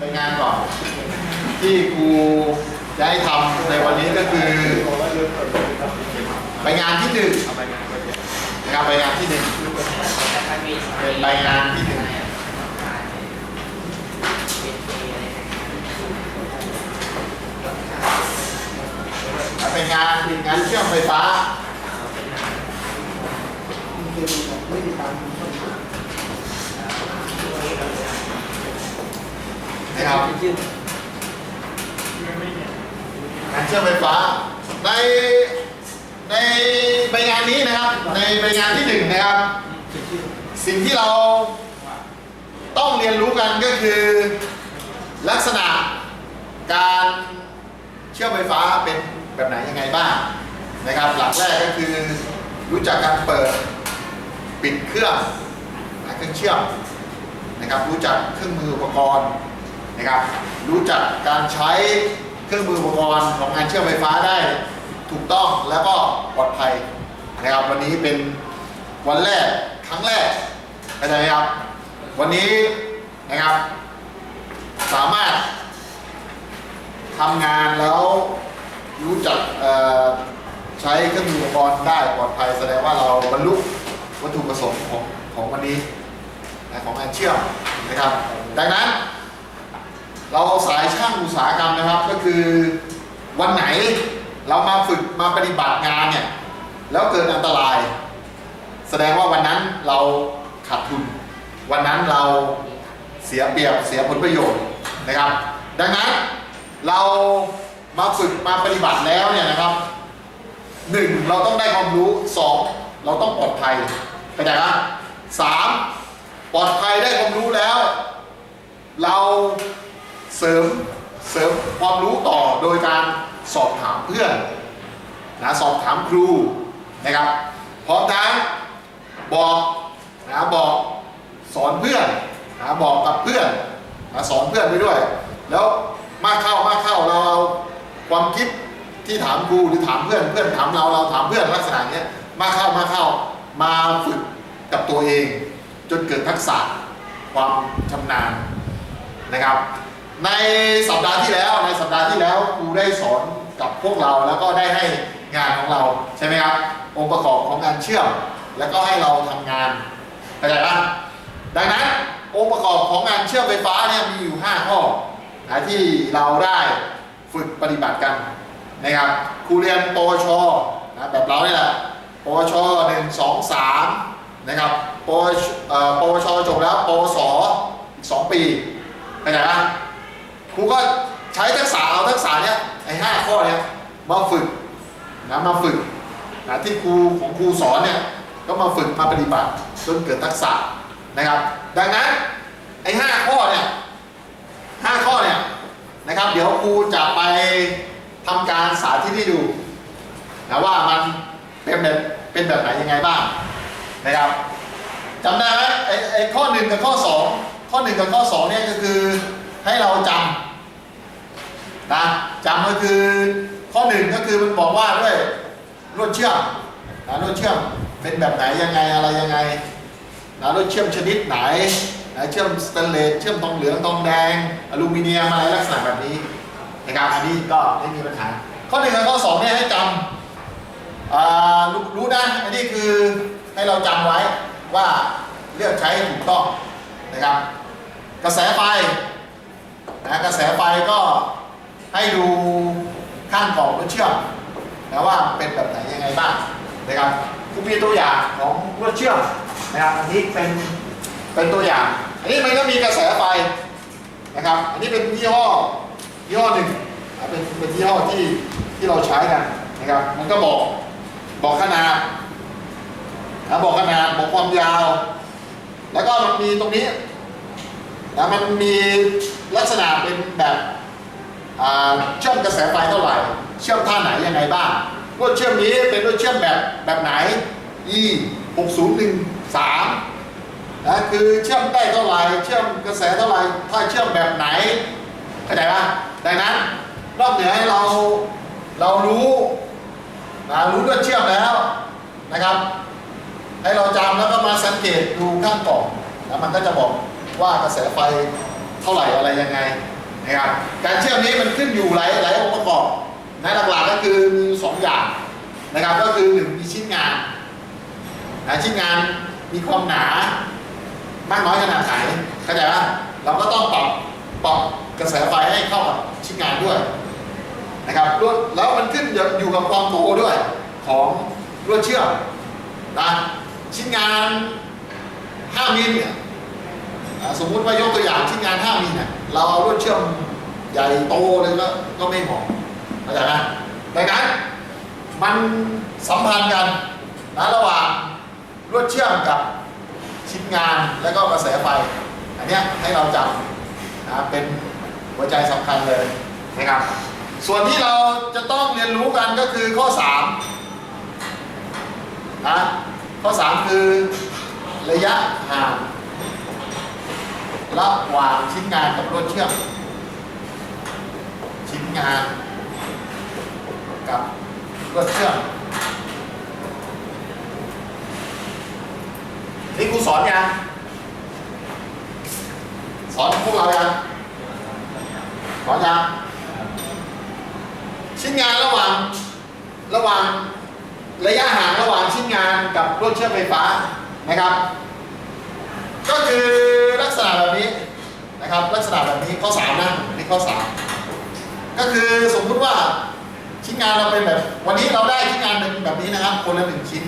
ไปงานก่อน ที่ครูจะให้ทำในวันนี้ก็คือไปงานที่หนึ่งนะครับไปงานที่หนึ่งเป็นไปงานที่หนึ่งเป็นงานงานเชื่อมไฟฟ้า นะครับงานเชื่อมไฟฟ้า ในในใบงานนี้นะครับ ในใบงานที่หนึ่งนะครับ สิ่งที่เราต้องเรียนรู้กันก็คือ ลักษณะการเชื่อมไฟฟ้าเป็นแบบไหนยังไงบ้างนะครับ หลักแรกก็คือรู้จักการเปิดปิดเครื่องเครื่องเชื่อมนะครับรู้จักเครื่องมืออุปกรณ์ นะครับ รู้จักการใช้เครื่องมืออุปกรณ์ของงานเชื่อมไฟฟ้าได้ถูกต้องแล้วก็ปลอดภัยนะครับ วันนี้เป็นวันแรกครั้งแรกเข้าใจไหมครับ วันนี้นะครับ สามารถทำงานแล้วรู้จักใช้เครื่องมืออุปกรณ์ได้ปลอดภัยแสดงว่าเราบรรลุวัตถุประสงค์ของของวันนี้ของงานเชื่อมนะครับ ดังนั้น เราสายช่างอุตสาหกรรมนะครับ ก็คือวันไหนเรามาฝึกมาปฏิบัติงานเนี่ยแล้วเกิดอันตราย แสดงว่าวันนั้นเราขาดทุน วันนั้นเราเสียเปรียบเสียผลประโยชน์นะครับ ดังนั้นเรามาฝึกมาปฏิบัติแล้วเนี่ยนะครับหนึ่งเราต้องได้ความรู้สองเราต้องปลอดภัยเข้าใจไหมสามปลอดภัยได้ความรู้แล้ว เรา เสริมเสริมความรู้ต่อโดยการสอบถามเพื่อนนะสอบถามครูนะครับพร้อมทั้งบอกนะบอกสอนเพื่อนนะบอกกับเพื่อนนะสอนเพื่อนไปด้วย แล้วมากเข้ามากเข้าเราเอาความคิดที่ถามครูหรือถามเพื่อนเพื่อนถามเราเราถามเพื่อนลักษณะเนี้ยมากเข้ามากเข้ามาฝึกกับตัวเอง จนเกิดทักษะความชำนาญนะครับ ในสัปดาห์ที่แล้วในสัปดาห์ที่แล้วครูได้สอนกับพวกเราแล้วก็ได้ให้งานของเราใช่ไหมครับองค์ประกอบของงานเชื่อม แล้วก็ให้เราทำงานเข้าใจปะดังนั้นองค์ประกอบของงานเชื่อมไฟฟ้าเนี่ยมีอยู่ 5 ข้อนะที่เราได้ฝึกปฏิบัติกันนะครับครูเรียนปวชนะแบบเราเนี่ยแหละปวชหนึ่งสองสามนะครับปวชปวชจบแล้วปวสอีกสองปีเข้าใจปะ ครูก็ใช้ทักษะเอาทักษะเนี้ยไอ้ห้าข้อเนี้ยมาฝึกนะมาฝึกนะที่ครูของครูสอนเนี่ยก็มาฝึกมาปฏิบัติจนเกิดทักษะนะครับ ดังนั้นไอ้ห้าข้อเนี่ยห้าข้อเนี่ยนะครับ เดี๋ยวครูจะไปทำการสาธิตให้ดูนะว่ามันเป็นแบบเป็นแบบไหนยังไงบ้างนะครับจำได้ไหมไอ้ไอ้ข้อหนึ่งกับข้อสองข้อหนึ่งกับข้อสองเนี่ยก็คือ ให้เราจำนะจำก็คือข้อหนึ่งก็คือมันบอกว่าด้วยลวดเชื่อมนะลวดเชื่อมเป็นแบบไหนยังไงอะไรยังไงนะลวดเชื่อมชนิดไหนนะเชื่อมสแตนเลสเชื่อมทองเหลืองทองแดงอลูมิเนียมอะไรลักษณะแบบนี้นะครับอันนี้ก็ไม่มีปัญหาข้อหนึ่งกับข้อสองเนี่ยให้จำรู้รู้นะอันนี้คือให้เราจำไว้ว่าเลือกใช้ถูกต้องนะครับ กระแสไฟ นะกระแสไฟก็ให้ดูข้างกล่องรถเชื่อมนะว่าเป็นแบบไหนยังไงบ้างนะครับคุณมีตัวอย่างของรถเชื่อมนะครับอันนี้เป็นเป็นตัวอย่าง อันนี้มันก็มีกระแสไฟนะครับ อันนี้เป็นยี่ห้อยี่ห้อหนึ่งเป็นเป็นยี่ห้อที่ที่เราใช้กันนะครับมันก็บอกบอกขนาดนะบอกขนาดบอกความยาว แล้วก็มันมีตรงนี้ นะมันมีลักษณะเป็นแบบเชื่อมกระแสไฟเท่าไหร่ เชื่อมท่าไหนยังไงบ้างรถเชื่อมนี้เป็นรถเชื่อมแบบแบบไหน e 6013นะคือเชื่อมได้เท่าไหร่ เชื่อมกระแสเท่าไหร่ ถ้าเชื่อมแบบไหน เข้าใจปะดังนั้นนอกเหนือให้เราเรารู้นะรู้รถเชื่อมแล้วนะครับ ให้เราจำแล้วก็มาสังเกตดูข้างกล่องแล้วมันก็จะบอก ว่ากระแสไฟเท่าไหร่อะไรยังไงนะครับการเชื่อมนี้มันขึ้นอยู่หลายหลายองค์ประกอบนะหลักๆก็คือมีสองอย่างนะครับก็คือหนึ่งมีชิ้นงานนะชิ้นงานมีความหนามากน้อยขนาดไหนเข้าใจป่ะเราก็ต้องปรับปรับกระแสไฟให้เข้ากับชิ้นงานด้วยนะครับลวดแล้วมันขึ้นอยู่กับความโตด้วยของลวดเชื่อมนะชิ้นงาน 5 มิลเนี่ย สมมุติว่ายกตัวอย่างชิ้นงาน5มิลเนี่ยเราเอาลวดเชื่อมใหญ่โตเลยก็ก็ไม่เหมาะเข้าใจไหมดังนั้นมันสัมพันธ์กันนะระหว่างลวดเชื่อมกับชิ้นงานแล้วก็กระแสไฟ อันนี้ให้เราจำนะเป็นหัวใจสำคัญเลยนะครับส่วนที่เราจะต้องเรียนรู้กันก็คือข้อ3นะข้อ 3 คือระยะห่าง ระหว่างชิ้นงานกับลวดเชื่อม ชิ้นงานกับลวดเชื่อมนี่ครูสอนยังสอนพวกเรายังสอนยังชิ้นงานระหว่างระหว่างระยะห่างระหว่างชิ้นงานกับรถเชื่อมไฟฟ้านะครับ ก็คือ ษณะแบบนี้นะครับลักษณะแบบนี้ข้อสามนะนี่ข้อสามก็คือสมมุติว่าชิ้นงานเราเป็นแบบ วันนี้เราได้ชิ้นงานเป็นแบบนี้นะครับ คนละหนึ่งชิ้น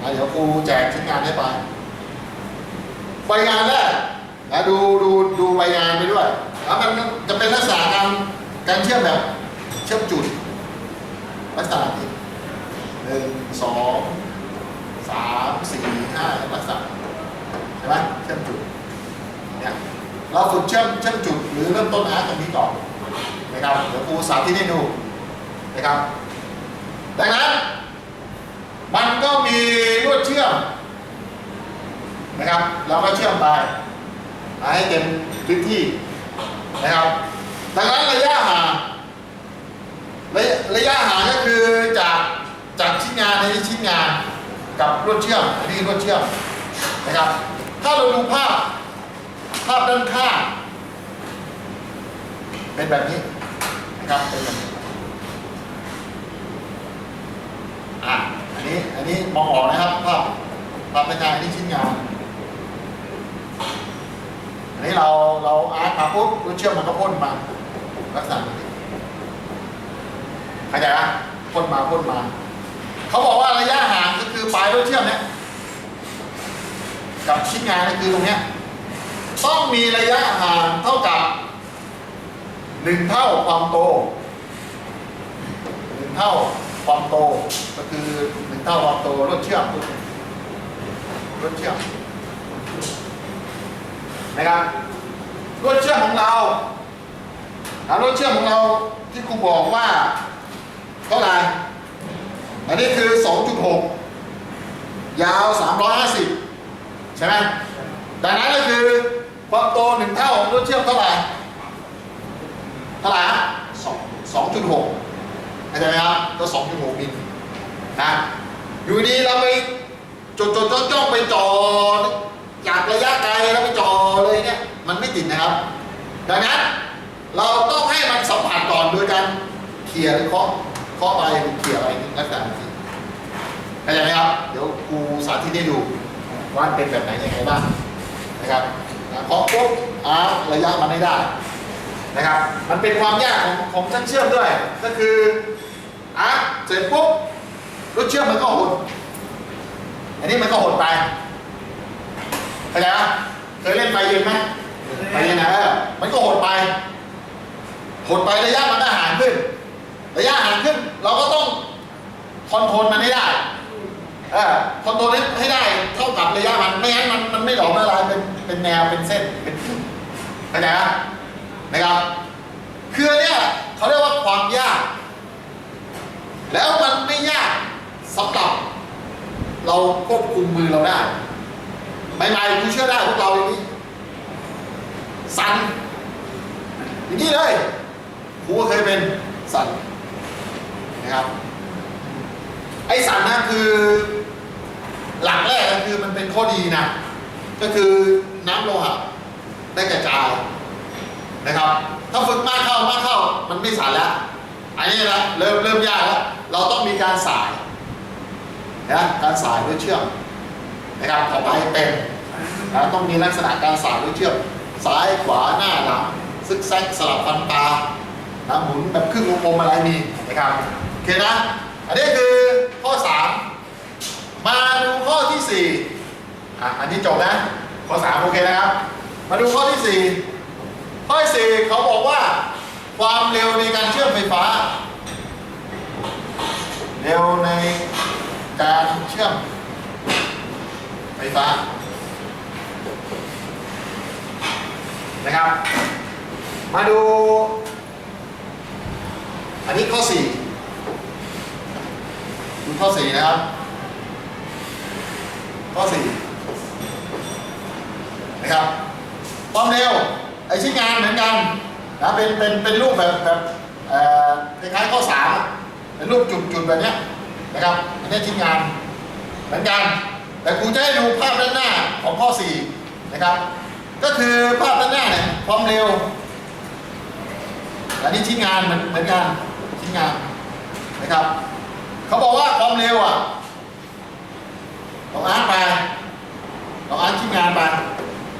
อะเดี๋ยวครูแจกชิ้นงานให้ไปใบงานแรกนะดูดูดูใบงานไปด้วยแล้วมันจะเป็นลักษณะการการเชื่อมแบบเชื่อมจุดลักษณะนี้หนึ่งสองสามสี่ห้าลักษณะใช่ไหมเชื่อมจุด เนี่ยเราฝึกเชื่อมเชื่อมจุดหรือเริ่มต้นอาร์ตตรงนี้ก่อนนะครับเดี๋ยวครูสาธิตให้ดูนะครับดังนั้นมันก็มีลวดเชื่อมนะครับ เราก็เชื่อมไปให้เต็มพื้นที่นะครับ ดังนั้นระยะห่างระยะระยะห่างก็คือจากจากชิ้นงานในชิ้นงานกับลวดเชื่อมอันนี้ลวดเชื่อมนะครับ ถ้าเราดูภาพ ภาพด้านข้าง เป็นแบบนี้นะครับเป็นแบบนี้อะอันนี้อันนี้มองออกนะครับภาพภาพเป็นงานอันนี้ชิ้นงานอันนี้เราเราอาร์ตมาปุ๊บรู้เชื่อมมันก็พ่นมาลักษณะนี้เข้าใจไหมพ่นมาพ่นมา เขาบอกว่าระยะห่างก็คือปลายรถเชื่อมเนี่ยกับชิ้นงานก็คือตรงเนี้ย ต้องมีระยะห่างเท่ากับหนึ่งเท่าความโตหนึ่งเท่าความโตก็คือหนึ่งเท่าความโตรถเชื่อมรถเชื่อมนะครับรถเชื่อมของเราอ่ารถเชื่อมของเราที่ครูบอกว่าเท่าไหร่อันนี้คือ 2.6 ยาว 350 ใช่ไหมดังนั้นก็คือ ความโตหนึ่งเท่าของรถเชื่อมเท่าไหร่เท่าไหร่ฮะสองสองจุดหกเข้าใจไหมครับก็สองจุดหกมิลนะอยู่ดีเราไปจดจดจ้องจ้องไปจอจากระยะไกลแล้วไปจอเลยเนี่ยมันไม่ติดนะครับ ดังนั้นเราต้องให้มันสัมผัสก่อนโดยการเขี่ยหรือเคาะเคาะไปหรือเขี่ยอะไรลักษณะนี้เข้าใจไหมครับ เดี๋ยวครูสาธิตให้ดูว่ามันเป็นแบบไหนยังไงบ้างนะครับนะ เคาะปุ๊บอ่าระยะมันไม่ได้นะครับ มันเป็นความยากของของช่างเชื่อมด้วย ก็คืออะเสร็จปุ๊บรถเชื่อมมันก็หดอันนี้มันก็หดไปเข้าใจไหมเคยเล่นไฟเย็นไหมไฟเย็นนะเออมันก็หดไปหดไประยะมันก็ห่างขึ้น ระยะห่างขึ้น เราก็ต้องคอนโทรลมันให้ได้เออคอนโทรลให้ได้เท่ากับระยะมันไม่งั้นมันมันไม่หลอมละลายเป็น เป็นแนวเป็นเส้นเป็นกลุ่มเข้าใจไหมนะครับคือเนี่ยเขาเรียกว่าความยาก แล้วมันไม่ยากสำหรับ เราควบคุมมือเราได้ใหม่ๆคุณเชื่อได้พวกเราอย่างนี้ สั่นอย่างนี้เลยครูก็เคยเป็นสั่นนะครับไอ้สั่นนะคือ หลักแรกก็คือมันเป็นข้อดีนะ ก็คือ น้ำโลหะได้กระจายนะครับ ถ้าฝึกมากเข้ามากเข้ามันไม่สั่นแล้วอันนี้นะเริ่มเริ่มยากแล้วเราต้องมีการสายนะการสายด้วยเชือกนะครับต่อไปเป็นนะต้องมีลักษณะการสายด้วยเชือกซ้ายขวาหน้าหลังซึกแซกสลับฟันปลานะหมุนแบบครึ่งวงกลมอะไรมีนะครับโอเคนะอันนี้คือข้อ 3 มาดูข้อที่4อะอันนี้จบนะ ข้อ3โอเคนะครับ มาดูข้อที่4ข้อที่4เขาบอกว่า ความเร็วในการเชื่อมไฟฟ้า เร็วในการเชื่อมไฟฟ้านะครับ มาดู อันนี้ข้อ4ดูข้อ4นะครับ ข้อ4 นะครับความเร็วไอชิ้นงานเหมือนกันนะเป็นเป็นเป็นรูปแบบแบบเอ่อคล้ายๆข้อสามเป็นรูปจุดๆแบบเนี้ยนะครับอันนี้ชิ้นงานเหมือนกัน แต่ครูจะให้ดูภาพด้านหน้าของข้อ4นะครับ ก็คือภาพด้านหน้าเนี่ยความเร็วอันนี้ชิ้นงานเหมือนเหมือนกันชิ้นงานนะครับเขาบอกว่าความเร็วอะลองอ่าร์ตไปลองอ่าร์ตชิ้นงานไป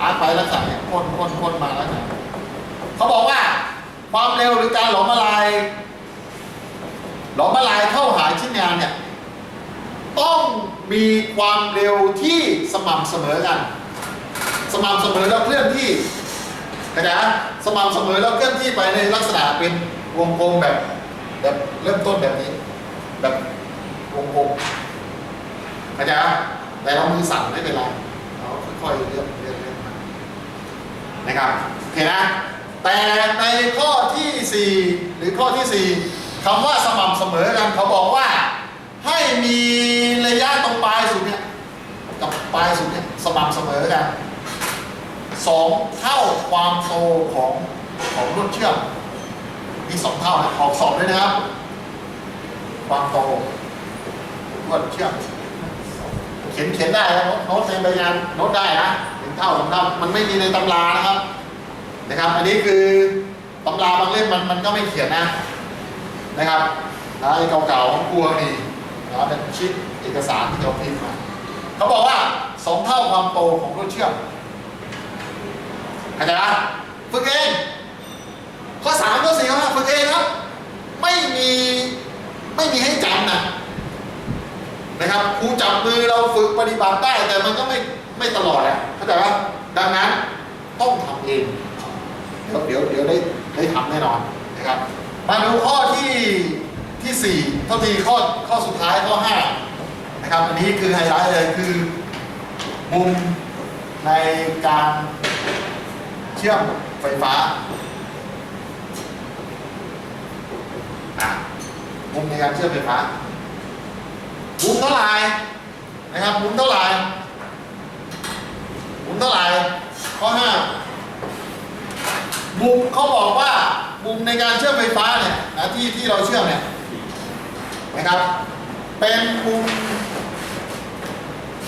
อาร์ตไปลักษณะเนี่ยพ่นพ่นพ่นมาลักษณะเขาบอกว่าความเร็วหรือการหลอมละลายหลอมละลายเข้าหาชิ้นงานเนี่ยต้องมีความเร็วที่สม่ำเสมอกัน สม่ำเสมอแล้วเคลื่อนที่เข้าใจสม่ำเสมอแล้วเคลื่อนที่ไปในลักษณะเป็นวงกลมแบบแบบเริ่มต้นแบบนี้ แบบวงกลมเข้าใจแต่เรามือสั่นไม่เป็นไรเราค่อยๆเลื่อนเลื่อนเลื่อนมา นะครับโอเคนะแต่ในข้อที่ 4 หรือข้อที่ 4คำว่าสม่ำเสมอกันเขาบอกว่าให้มีระยะตรงปลายสุดเนี่ยกับปลายสุดเนี่ยสม่ำเสมอกันสองเท่าความโตของของลวดเชื่อมมีสองเท่านะออกสอบด้วยนะครับ ความโตลวดเชื่อมเขียนเขียนได้นะโน้ตในใบงานโน้ตได้นะ เท่าสองเท่ามันไม่มีในตำรานะครับนะครับ อันนี้คือตำราบางเล่มมันมันก็ไม่เขียนนะนะครับนะไอ้เก่าๆของกลัวมีนะเป็นชิปเอกสารที่เขาพิมพ์มาเขาบอกว่าสองเท่าความโตของลวดเชื่อมเข้าใจไหมฝึกเองข้อสามข้อสี่ข้อห้าฝึกเองครับ ไม่มีไม่มีให้จำนะนะครับครูจับมือเราฝึกปฏิบัติได้แต่มันก็ไม่ ไม่ตลอดอะเข้าใจไหมดังนั้นต้องทำเองเดี๋ยวเดี๋ยวได้ได้ทำแน่นอนนะครับมาดูข้อที่ที่สี่เท่าทีข้อข้อสุดท้ายข้อห้านะครับอันนี้คือไฮไลท์เลยคือมุมในการเชื่อมไฟฟ้าอะมุมในการเชื่อมไฟฟ้ามุมเท่าไหร่นะครับมุมเท่าไหร่ มุมเท่าไหร่ ข้อห้ามุมเขาบอกว่ามุมในการเชื่อมไฟฟ้าเนี่ยนะที่ที่เราเชื่อมเนี่ยนะครับ เป็นมุม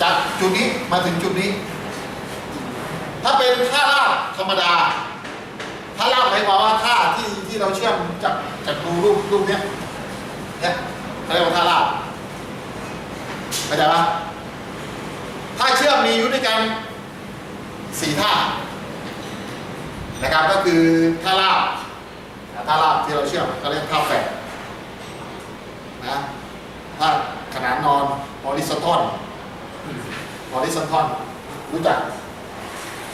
จากจุดนี้มาถึงจุดนี้ ถ้าเป็นท่าลาบธรรมดาท่าลาบหมายความว่าท่าที่ที่เราเชื่อมจากจากดูรูปรูปเนี้ยเนี่ยเขาเรียกว่าท่าลาบเข้าใจปะท่าเชื่อมมีอยู่ด้วยกัน สี่ท่านะครับก็คือท่าราบท่าราบที่เราเชื่อมก็เรียกท่าแฝดนะท่าขนานนอนฮอริซอนทอนฮอริซอนทอนรู้จัก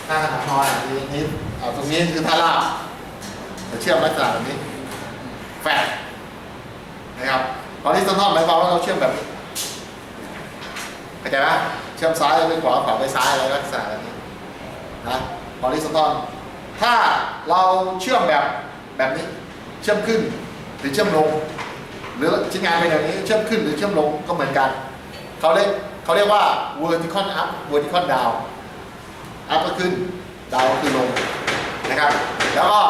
ท่าขนานนอนอะทีนี้ตรงนี้คือท่าราบจะเชื่อมลักษณะแบบนี้แฝดนะครับฮอริซอนทอนหมายความว่าเราเชื่อมแบบนี้เข้าใจไหมเชื่อมซ้ายไปขวาขวาไปซ้ายอะไรลักษณะแบบนี้ นะฮอริซอนทอน ถ้าเราเชื่อมแบบแบบนี้เชื่อมขึ้นหรือเชื่อมลง หรือชิ้นงานเป็นอย่างนี้เชื่อมขึ้นหรือเชื่อมลงก็เหมือนกันเขาเรียกเขาเรียกว่า vertical up vertical down up ก็ขึ้น down ก็คือลงนะครับ แล้วก็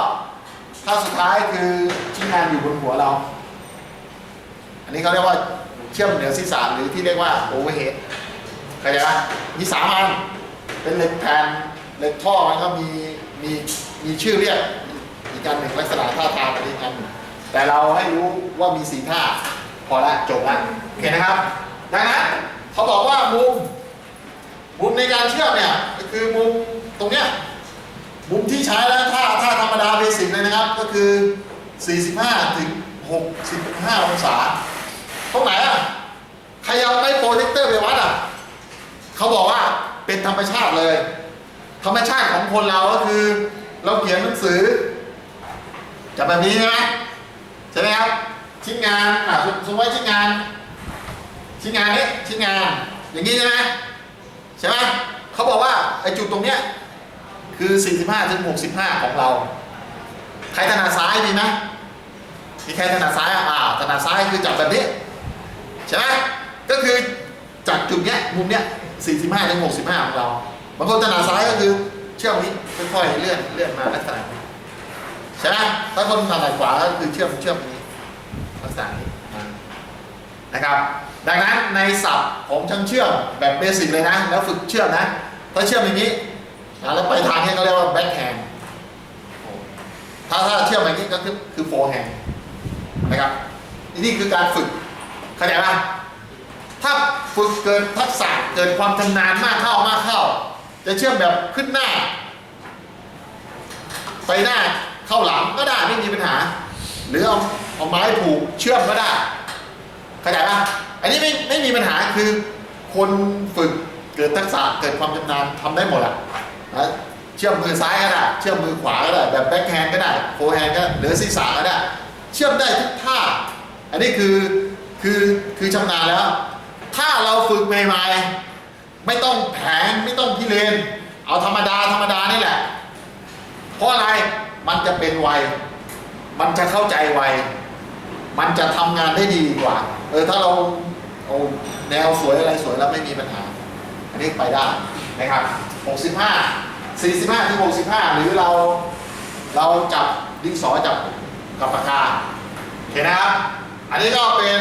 ถ้าสุดท้ายคือชิ้นงานอยู่บนหัวเรา อันนี้เขาเรียกว่าเชื่อมเหนือศีรษะหรือที่เรียกว่า overhead เข้าใจไหมมีสามอันเป็นเหล็กแผ่น เหล็กท่อมันก็มีมีมีชื่อเรียกอีกการหนึ่งวัสดาท่าทางอะไรกันแต่เราให้รู้ว่ามีสีท่าพอละจบละโอเคนะครับ ดังนั้นเขาบอกว่ามุมมุมในการเชื่อมเนี่ยคือมุมตรงเนี้ยมุมที่ใช้แล้วถ้าถ้าธรรมดาเบสิกเลยนะครับ ก็คือ 45 ถึง 65 องศาตรงไหนอะใครเอาไม้โปรเจคเตอร์ไปวัดอะเขาบอกว่าเป็นธรรมชาติเลย ธรรมชาติของคนเราก็คือ เราเขียนหนังสือจะแบบนี้ใช่ไหมใช่ไหมครับชิ้นงานอะสมมติว่าชิ้นงาน ชิ้นงานนี้ชิ้นงาน อย่างนี้ใช่ไหมใช่ไหมเขาบอกว่าไอ้จุดตรงเนี้ยคือ 45ถึง65 ของเรา ใครถนัดซ้ายมีไหมมีใครถนัดซ้ายอะอ่าถนัดซ้ายคือจับแบบนี้ใช่ไหมก็คือจากจุดเนี้ยมุมเนี้ย45ถึง65 ของเรา บางคนถนัดซ้ายก็คือเชื่อมนี้ค่อยๆเลื่อนเลื่อนมาลักษณะนี้ใช่ไหมถ้าคนถนัดขวาก็คือเชื่อมเชื่อมนี้ลักษณะนี้อ่นะครับ ดังนั้นในศัพท์ของช่างเชื่อมแบบเบสิกเลยนะ แล้วฝึกเชื่อมนะ ถ้าเชื่อมอย่างนี้นะแล้วไปทางนี้เขาเรียกว่าแบ็คแฮนด์ถ้าถ้าเชื่อมอย่างนี้ก็คือคือโฟร์แฮนด์นะครับนี่คือการฝึกเข้าใจป่ะถ้าฝึกเกินทักษะเกินความชำนาญมากเข้ามากเข้า จะเชื่อมแบบขึ้นหน้า ไปหน้าเข้าหลังก็ได้ไม่มีปัญหา หรือเอาเอาไม้ผูกเชื่อมก็ได้เข้าใจป่ะอันนี้ไม่ไม่มีปัญหาคือคนฝึกเกิดทักษะเกิดความชำนาญทำได้หมดอะนะเชื่อมมือซ้ายก็ได้เชื่อมมือขวาก็ได้แบบแบ็คแฮนด์ก็ได้โฟร์แฮนด์ก็ได้หรือศีรษะก็ได้ เชื่อมได้ทุกท่า อันนี้คือคือคือชำนาญแล้ว ถ้าเราฝึกใหม่ๆ ไม่ต้องแผงไม่ต้องพิเรนเอาธรรมดาธรรมดานี่แหละ เพราะอะไรมันจะเป็นไวมันจะเข้าใจไวมันจะทำงานได้ดีกว่า เออถ้าเราเอาแนวสวยอะไรสวยแล้วไม่มีปัญหา อันนี้ไปได้นะครับ 65 45ถึง65 หรือเราเราจับดินสอจับกับปากกาโอเคนะครับ อันนี้ก็เป็น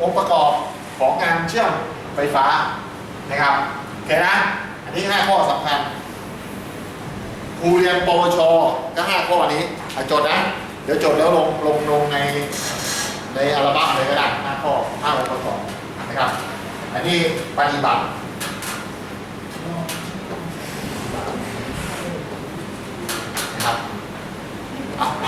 องค์ประกอบของการเชื่อมไฟฟ้า นะครับโอเคนะ อันนี้ 5 ข้อสำคัญครูเรียนปวชก็ 5 ข้อนี้อจดนะ เดี๋ยวจดแล้วลงลงลงในในอัลบั้มเลยก็ได้5ข้อ5องค์ประกอบนะครับ อันนี้ปฏิบัตินะครับโอเค